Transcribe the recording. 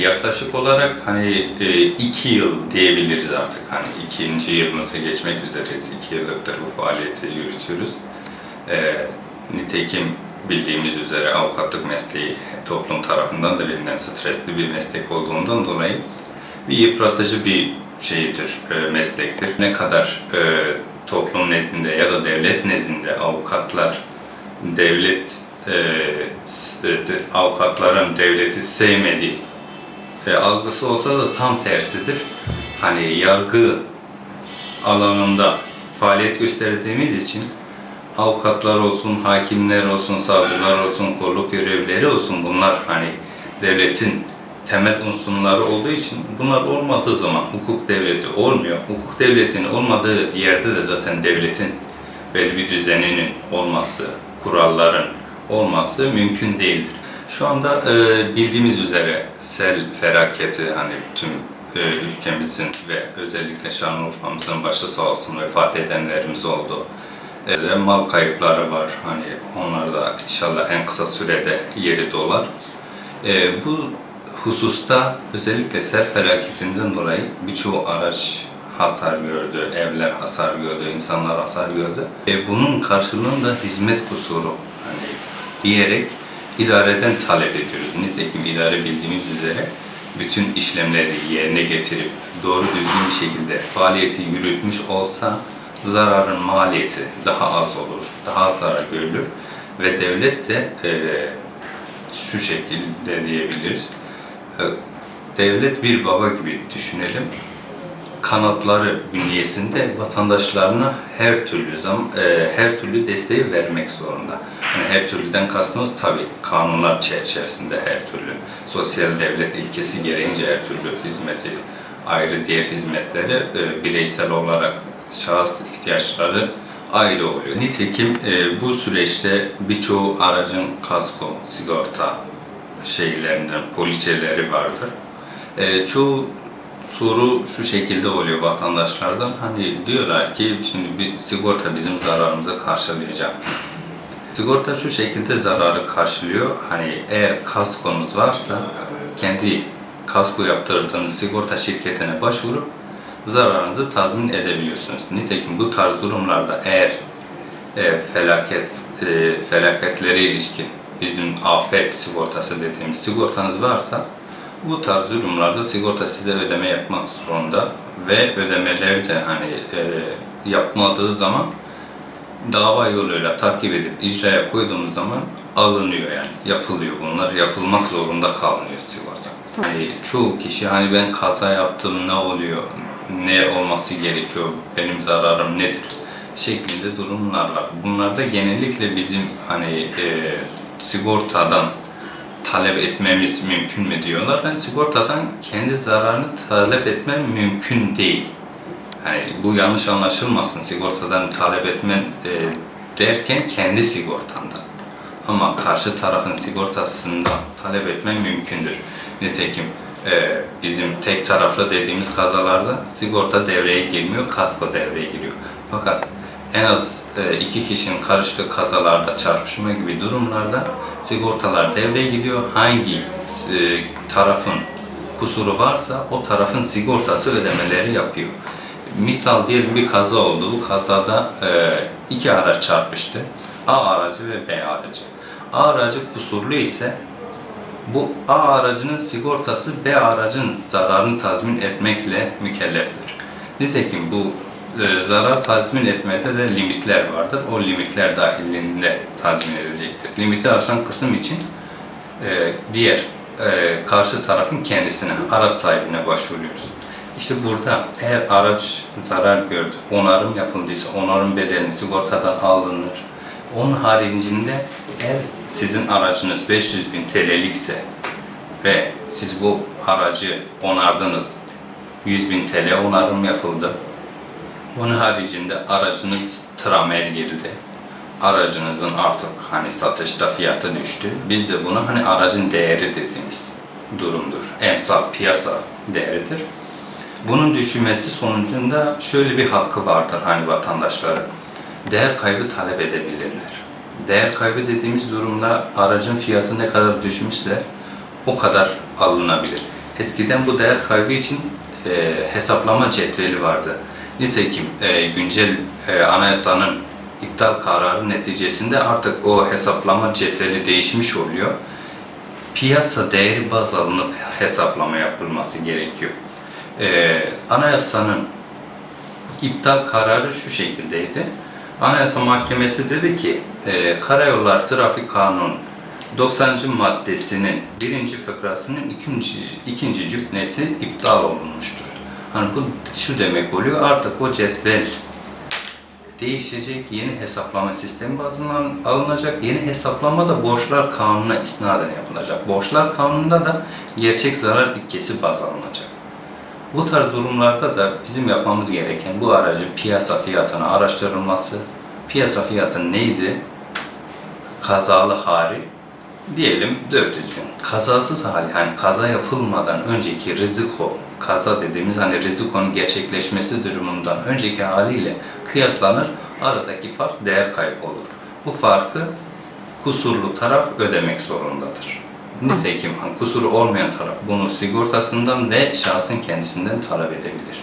Yaklaşık olarak hani e, iki yıl diyebiliriz artık. Hani ikinci yılımıza geçmek üzereyiz. İki yıllıktır bu faaliyeti yürütüyoruz. E, nitekim bildiğimiz üzere avukatlık mesleği toplum tarafından da bilinen stresli bir meslek olduğundan dolayı bir yıpratıcı bir şeydir, e, meslektir. Ne kadar e, toplum nezdinde ya da devlet nezdinde avukatlar devlet e, e, avukatların devleti sevmediği e, algısı olsa da tam tersidir. Hani yargı alanında faaliyet gösterdiğimiz için avukatlar olsun, hakimler olsun, savcılar olsun, kolluk görevlileri olsun bunlar hani devletin temel unsurları olduğu için bunlar olmadığı zaman hukuk devleti olmuyor. Hukuk devletinin olmadığı yerde de zaten devletin belli bir düzeninin olması, kuralların olması mümkün değildir. Şu anda e, bildiğimiz üzere sel felaketi hani tüm e, ülkemizin ve özellikle Şanlıurfa'mızın başta sağ olsun vefat edenlerimiz oldu. E, mal kayıpları var. Hani onlar da inşallah en kısa sürede yeri dolar. E, bu hususta özellikle sel felaketinden dolayı birçoğu araç hasar gördü, evler hasar gördü, insanlar hasar gördü. E, bunun karşılığında hizmet kusuru hani diyerek idareden talep ediyoruz. Nitekim idare bildiğimiz üzere bütün işlemleri yerine getirip doğru düzgün bir şekilde faaliyeti yürütmüş olsa zararın maliyeti daha az olur, daha az zarar görülür ve devlet de e, şu şekilde diyebiliriz. E, Devlet bir baba gibi düşünelim. Kanatları bünyesinde vatandaşlarına her türlü zam, e, her türlü desteği vermek zorunda. Yani her türlüden kastımız tabii kanunlar çerçevesinde her türlü sosyal devlet ilkesi gereğince her türlü hizmeti ayrı diğer hizmetleri e, bireysel olarak şahıs ihtiyaçları ayrı oluyor. Nitekim e, bu süreçte birçoğu aracın kasko, sigorta şeylerinden poliçeleri vardır. E, çoğu soru şu şekilde oluyor vatandaşlardan. Hani diyorlar ki şimdi bir sigorta bizim zararımızı karşılayacak. Sigorta şu şekilde zararı karşılıyor. Hani eğer kaskonuz varsa kendi kasko yaptırdığınız sigorta şirketine başvurup zararınızı tazmin edebiliyorsunuz. Nitekim bu tarz durumlarda eğer e, felaket e, felaketlere ilişkin bizim afet sigortası dediğimiz sigortanız varsa bu tarz durumlarda sigorta size ödeme yapmak zorunda ve ödemeleri de hani e, yapmadığı zaman dava yoluyla takip edip icraya koyduğumuz zaman alınıyor yani yapılıyor bunlar yapılmak zorunda kalmıyor sigorta. Hani çoğu kişi hani ben kaza yaptım ne oluyor ne olması gerekiyor benim zararım nedir şeklinde durumlar var. Bunlarda genellikle bizim hani e, sigortadan talep etmemiz mümkün mü diyorlar. Ben sigortadan kendi zararını talep etmem mümkün değil. Hani bu yanlış anlaşılmasın. Sigortadan talep etmen e, derken kendi sigortandan. Ama karşı tarafın sigortasından talep etmen mümkündür. Nitekim e, bizim tek taraflı dediğimiz kazalarda sigorta devreye girmiyor, kasko devreye giriyor. Fakat en az e, iki kişinin karıştığı kazalarda, çarpışma gibi durumlarda sigortalar devreye gidiyor. Hangi e, tarafın kusuru varsa o tarafın sigortası ödemeleri yapıyor. Misal diyelim bir kaza oldu. Bu kazada e, iki araç çarpıştı. A aracı ve B aracı. A aracı kusurlu ise bu A aracının sigortası B aracın zararını tazmin etmekle mükelleftir. Nitekim bu e, zarar tazmin etmede de limitler vardır. O limitler dahilinde tazmin edilecektir. Limiti aşan kısım için e, diğer e, karşı tarafın kendisine, araç sahibine başvuruyoruz. İşte burada eğer araç zarar gördü, onarım yapıldıysa onarım bedelini sigortadan alınır. Onun haricinde eğer sizin aracınız 500 bin TL'likse ve siz bu aracı onardınız, 100 bin TL onarım yapıldı. Onun haricinde aracınız tramer girdi. Aracınızın artık hani satışta fiyatı düştü. Biz de buna hani aracın değeri dediğimiz durumdur. Emsal piyasa değeridir. Bunun düşmesi sonucunda şöyle bir hakkı vardır hani vatandaşların. Değer kaybı talep edebilirler. Değer kaybı dediğimiz durumda aracın fiyatı ne kadar düşmüşse o kadar alınabilir. eskiden bu değer kaybı için e, hesaplama cetveli vardı. Nitekim e, güncel e, anayasanın iptal kararı neticesinde artık o hesaplama cetveli değişmiş oluyor. Piyasa değeri baz alınıp hesaplama yapılması gerekiyor. E, anayasanın iptal kararı şu şekildeydi. Anayasa Mahkemesi dedi ki, e, Karayollar Trafik Kanunu 90. maddesinin birinci fıkrasının ikinci, ikinci cümlesi iptal olunmuştur. Hani bu şu demek oluyor, artık o cetvel değişecek, yeni hesaplama sistemi bazından alınacak. Yeni hesaplama da borçlar kanununa isnaden yapılacak. Borçlar kanununda da gerçek zarar ilkesi baz alınacak. Bu tarz durumlarda da bizim yapmamız gereken bu aracın piyasa fiyatını araştırılması, piyasa fiyatı neydi, kazalı hali, diyelim 400 bin. Kazasız hali, hani kaza yapılmadan önceki riziko, kaza dediğimiz hani rizikonun gerçekleşmesi durumundan önceki haliyle kıyaslanır, aradaki fark değer kaybı olur. Bu farkı kusurlu taraf ödemek zorundadır. Nitekim kusuru olmayan taraf bunu sigortasından ve şahsın kendisinden talep edebilir.